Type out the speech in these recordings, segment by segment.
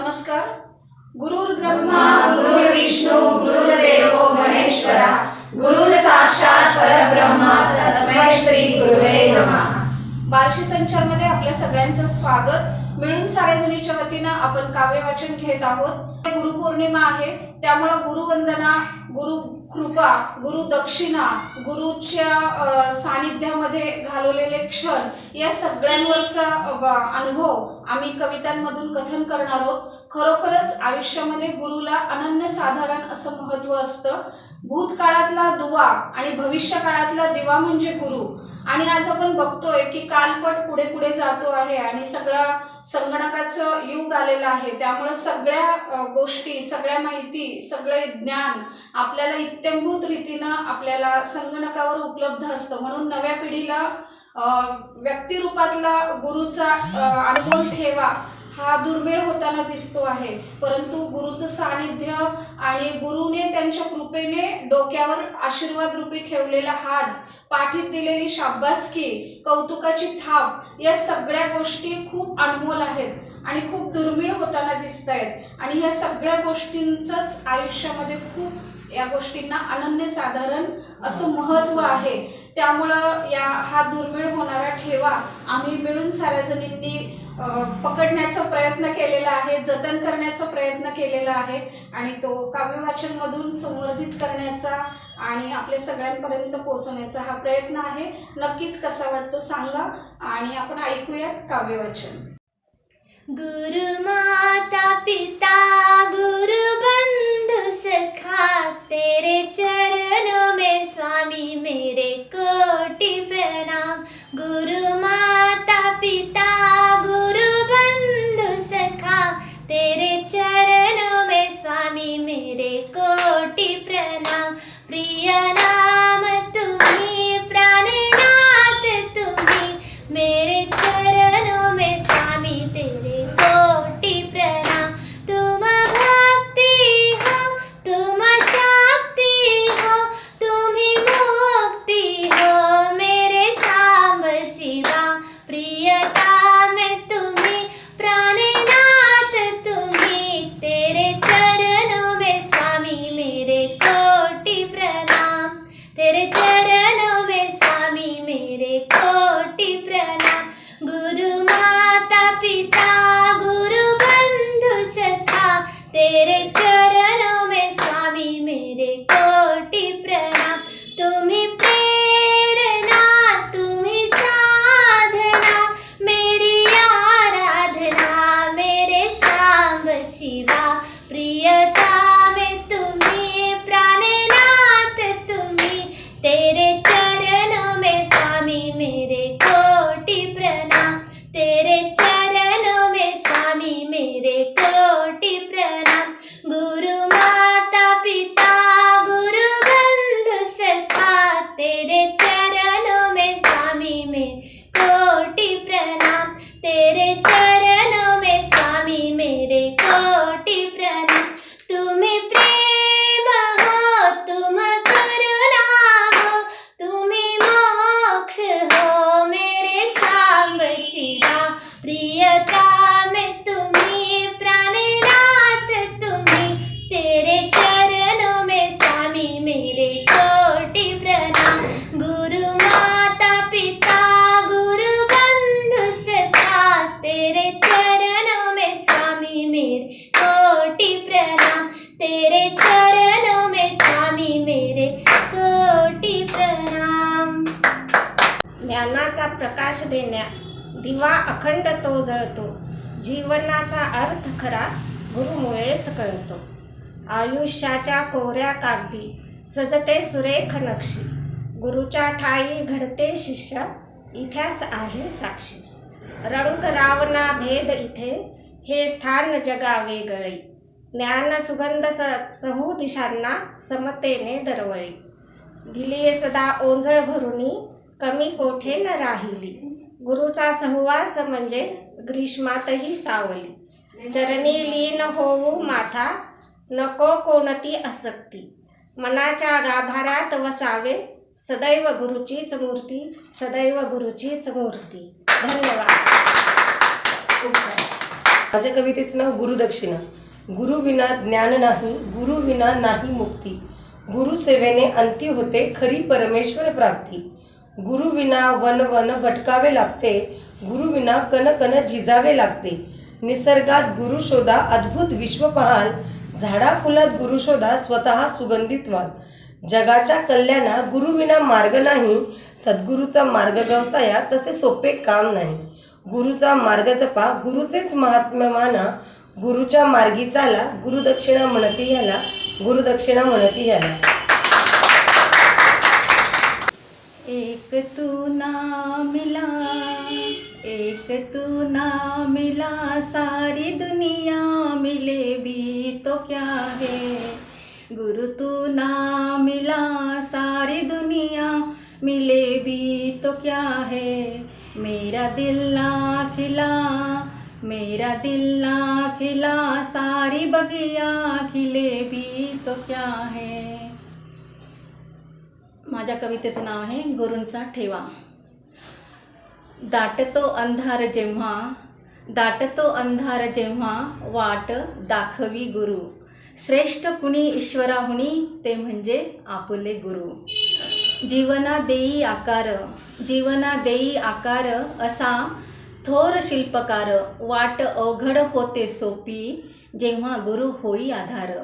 नमस्कार. गुरुर् ब्रह्मा गुरुर विष्णू गुरुर्देव महेश्वरा गुरुर साक्षात परब्रह्म तस्मै श्री गुरुवे नमः. बार्शी संचारमध्ये आपल्या सगळ्यांचं स्वागत. मिळून सारेजणीच्या वतीनं आपण काव्य वाचन घेत आहोत. गुरुपौर्णिमा आहे त्यामुळं गुरुवंदना गुरु कृपा गुरु दक्षिणा गुरुच्या सानिध्यामध्ये घालवलेले क्षण या सगळ्यांवरचा अनुभव आम्ही कवितांमधून कथन करणार आहोत. खरोखरच आयुष्यामध्ये गुरुला अनन्य साधारण असं महत्त्व असतं. भूतकाळातला दुवा आणि भविष्य काळातला दिवा म्हणजे गुरु. आणि आज आपण बघतोय की कालपट पुढे पुढे जातो आहे आणि सगळा संगणकाचं युग आलेलं आहे. त्यामुळे सगळ्या गोष्टी सगळ्या माहिती सगळे ज्ञान आपल्याला इत्यंभूत रीतीनं आपल्याला संगणकावर उपलब्ध असतं. म्हणून नव्या पिढीला व्यक्तिरूपातला गुरुचा अनुभव ठेवा. हा दुर्मिळ होताना दिसतो आहे. परंतु गुरुचं सानिध्य आणि गुरुने त्यांच्या कृपेने डोक्यावर आशीर्वाद रूपी ठेवलेला हात पाठीत दिलेली शाब्बासकी कौतुकाची थाप या सगळ्या गोष्टी खूप अनमोल आहेत आणि खूप दुर्मिळ होताना दिसत आहेत आणि ह्या सगळ्या गोष्टींचंच आयुष्यामध्ये खूप या गोष्टींना अनन्य साधारण असं महत्त्व आहे. त्यामुळं या हा दुर्मिळ होणारा ठेवा. आम्ही मिळून साऱ्या जणींनी पकडण्याचा प्रयत्न केलेला आहे जतन करण्याचा प्रयत्न केलेला आहे आणि तो काव्यवाचनमधून संवर्धित करण्याचा आणि आपल्या सगळ्यांपर्यंत पोहोचवण्याचा हा प्रयत्न आहे. नक्कीच कसा वाटतो सांगा आणि आपण ऐकूयात काव्यवाचन. गुरु माता पिता गुरु बंधु सखा तेरे चरणों में स्वामी मेरे कोटि प्रणाम। गुरु माता पिता गुरु तेरे प्रकाश देण्या. दिवा अखंड तो जळतो. जीवनाचा अर्थ खरा गुरुमुळेच कळतो. आयुष्याच्या कोऱ्या कागदी सजते सुरेख नक्षी. गुरुच्या ठाई घडते शिष्य इतिहास आहे साक्षी. रंग रावना भेद इथे हे स्थान जगा वेगळे ज्ञान सुगंध स सहू दिशांना समतेने दरवळी. दिली सदा ओंजळ भरुनी कमी कोठे न राहिली. गुरुचा सहवास म्हणजे ग्रीष्मातही सावली. चरणी लीन होऊ माथा नको कोणती आसक्ती. मनाच्या गाभाऱ्यात वसावे सदैव गुरुचीच मूर्ती सदैव गुरुचीच मूर्ती. धन्यवाद. माझ्या कवितेचं नाव गुरुदक्षिणा. गुरुविना ज्ञान नाही गुरुविना नाही मुक्ती. गुरुसेवेने अंती होते खरी परमेश्वर प्राप्ती. गुरुविना वन वन भटकावे लागते गुरुविना कण कन कन झिजावे लागते. निसर्गात गुरु शोधा अद्भुत विश्व पहाल झाडा फुलात गुरु शोधा स्वतः सुगंधित व्हाल जगाच्या कल्याणा गुरुविना मार्ग नाही सद्गुरूचा मार्ग व्यवसाया तसे सोपे काम नाही. गुरुचा मार्ग जपा गुरुचेच महात्म्य माना गुरुच्या मार्गी चाला गुरुदक्षिणा म्हणती ह्याला गुरुदक्षिणा म्हणती ह्याला. एक तू ना मिला, एक तू ना मिला, सारी दुनिया मिले भी तो क्या है? गुरु तू ना मिला, सारी दुनिया मिले भी तो क्या है? मेरा दिल ना खिला, मेरा दिल ना खिला, सारी बगिया खिले भी तो क्या है? माझ्या कवितेचं नाव आहे गुरूंचा ठेवा. दाटतो अंधार जेव्हा दाटतो अंधार जेव्हा वाट दाखवी गुरु. श्रेष्ठ कुणी ईश्वराहुनी ते म्हणजे आपुले गुरु. जीवना देई आकार जीवना देई आकार असा थोर शिल्पकार वाट अवघड होते सोपी जेव्हा गुरु होई आधार.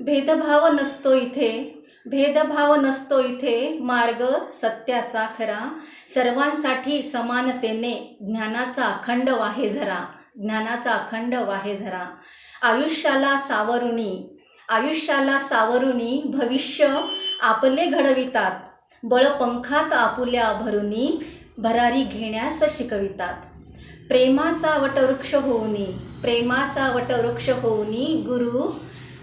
भेदभाव नसतो इथे भेदभाव नसतो इथे मार्ग सत्याचा खरा. सर्वांसाठी समानतेने ज्ञानाचा अखंड वाहे झरा. ज्ञानाचा अखंड वाहे झरा. आयुष्याला सावरुणी. आयुष्याला सावरुणी भविष्य आपले घडवितात. बळपंखात आपुल्या भरुनी भरारी घेण्यास शिकवितात. प्रेमाचा वटवृक्ष होऊनी प्रेमाचा वटवृक्ष होऊनी गुरु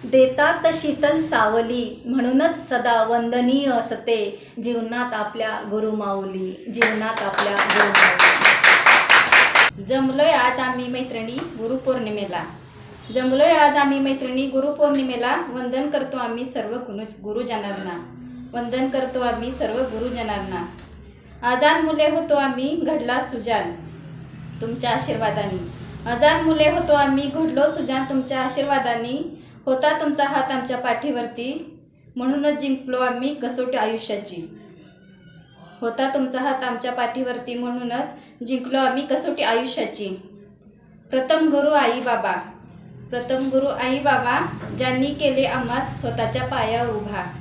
देतात शीतल सावली. म्हणूनच सदा वंदनीय असते जीवनात आपल्या गुरुमाऊली जीवनात आपल्या गुरुमाऊली जमलोय आज आम्ही मैत्रिणी गुरुपौर्णिमेला जमलोय आज आम्ही मैत्रिणी गुरुपौर्णिमेला वंदन करतो आम्ही सर्व गुरु गुरुजनांना. वंदन करतो आम्ही सर्व गुरुजनांना. आजान मुले होतो आम्ही घडला सुजान. तुमच्या आशीर्वादाने. अजान मुले होतो आम्ही घडलो सुजान तुमच्या आशीर्वादाने. होता तुमचा हात आमच्या पाठीवरती. म्हणूनच जिंकलो आम्ही कसोटी आयुष्याची. होता तुमचा हात आमच्या पाठीवरती म्हणूनच जिंकलो आम्ही कसोटी आयुष्याची. प्रथम गुरु आई बाबा. प्रथम गुरु आई बाबा ज्यांनी केले आम्हा स्वतःच्या पायावर उभा.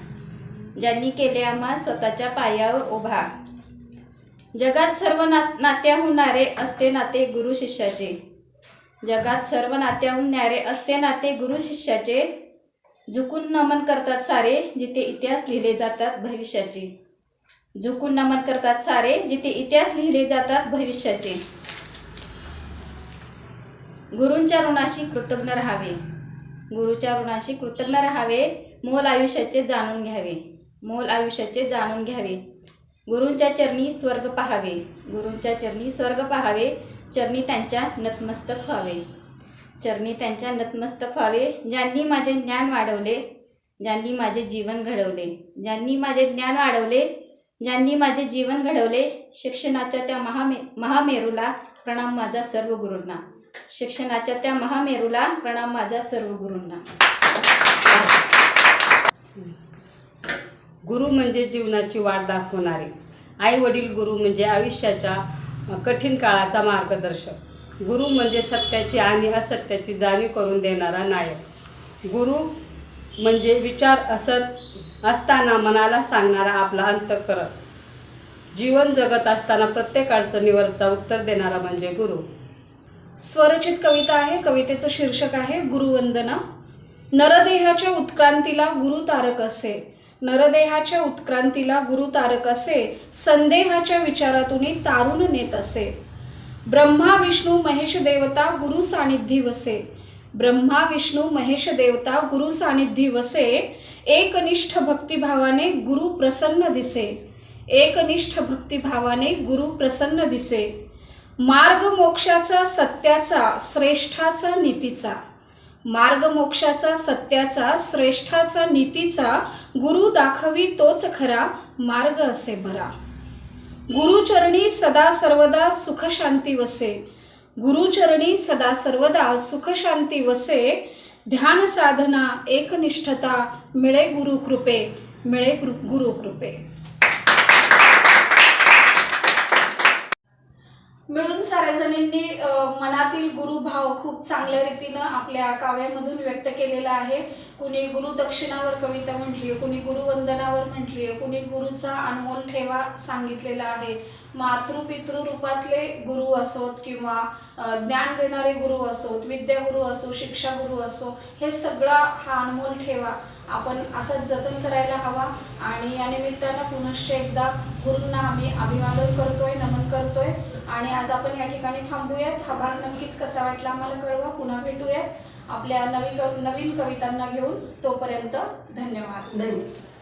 ज्यांनी केले आम्हा स्वतःच्या पायावर उभा. जगात सर्व ना नात्याहून असते नाते गुरु शिष्याचे. जगात सर्व नात्याहून न्यारे असते नाते गुरु शिष्याचे झुकून नमन करतात सारे जिथे इतिहास लिहिले जातात भविष्याचे. झुकून नमन करतात सारे जिथे इतिहास लिहिले जातात भविष्याचे. गुरूंच्या ऋणाशी कृतज्ञ राहावे. गुरुच्या ऋणाशी कृतज्ञ राहावे मोल आयुष्याचे जाणून घ्यावे. मोल आयुष्याचे जाणून घ्यावे. गुरूंच्या चरणी स्वर्ग पाहावे. गुरूंच्या चरणी स्वर्ग पाहावे. चरणी त्यांच्या नतमस्तक व्हावे. चरणी त्यांच्या नतमस्तक व्हावे. ज्यांनी माझे ज्ञान वाढवले ज्यांनी माझे जीवन घडवले ज्यांनी माझे ज्ञान वाढवले ज्यांनी माझे जीवन घडवले शिक्षणाच्या त्या महामे महामेरूला प्रणाम माझा सर्व गुरूंना शिक्षणाच्या त्या महामेरूला प्रणाम माझा सर्व गुरूंना गुरु म्हणजे जीवनाची वाट दाखवणारे. आई वडील गुरु म्हणजे आयुष्याच्या कठीण काळाचा मार्गदर्शक. गुरु म्हणजे सत्याची आणि असत्याची जाणीव करून देणारा नायक. गुरु म्हणजे विचार असत असताना मनाला सांगणारा आपला अंतःकरण. जीवन जगत असताना प्रत्येक अडचणीवरचा उत्तर देणारा म्हणजे गुरु. स्वरचित कविता आहे कवितेचं शीर्षक आहे गुरुवंदना. नरदेहाच्या उत्क्रांतीला गुरु तारक असे. नरदेहाच्या उत्क्रांतीला गुरु तारक असे संदेहाच्या विचारातून तारून नेत असे. ब्रह्मा विष्णू महेश देवता गुरु सानिधी वसे. ब्रह्मा विष्णू महेश देवता गुरु सानिधी वसे. एकनिष्ठ भक्तिभावाने गुरु प्रसन्न दिसे. एकनिष्ठ भक्तिभावाने गुरु प्रसन्न दिसे. मार्ग मोक्षाचा सत्याचा श्रेष्ठाचा नीतीचा. मार्ग मोक्षाचा सत्याचा श्रेष्ठाचा नीतीचा गुरु दाखवी तोच खरा मार्ग असे भरा. गुरुचरणी सदा सर्वदा सुखशांती वसे. गुरुचरणी सदा सर्वदा सुखशांती वसे. ध्यान साधना एकनिष्ठता मिळे गुरु कृपे मिळे गुरु गुरु मिळून साऱ्या जणींनी मनातील गुरुभाव खूप चांगल्या रीतीनं आपल्या काव्यामधून व्यक्त केलेला आहे. कुणी गुरु दक्षिणावर कविता म्हटली आहे कुणी गुरुवंदनावर म्हटली आहे कुणी गुरुचा अनमोल ठेवा सांगितलेला आहे. मातृपितृ रूपातले गुरु असोत किंवा ज्ञान देणारे गुरु असोत विद्यागुरु असो शिक्षा गुरु असो हे सगळा हा अनमोल ठेवा. आपण असंच जतन करायला हवा आणि या निमित्तानं पुनश्च एकदा गुरूंना आम्ही अभिवादन करतोय नमन करतोय. आणि आज आपण या ठिकाणी थांबूयात. हा भाग नक्कीच कसा वाटला आम्हाला कळवा. पुन्हा भेटूयात. आपल्या नवी नवीन कवितांना घेऊन तोपर्यंत धन्यवाद. धन्यवाद.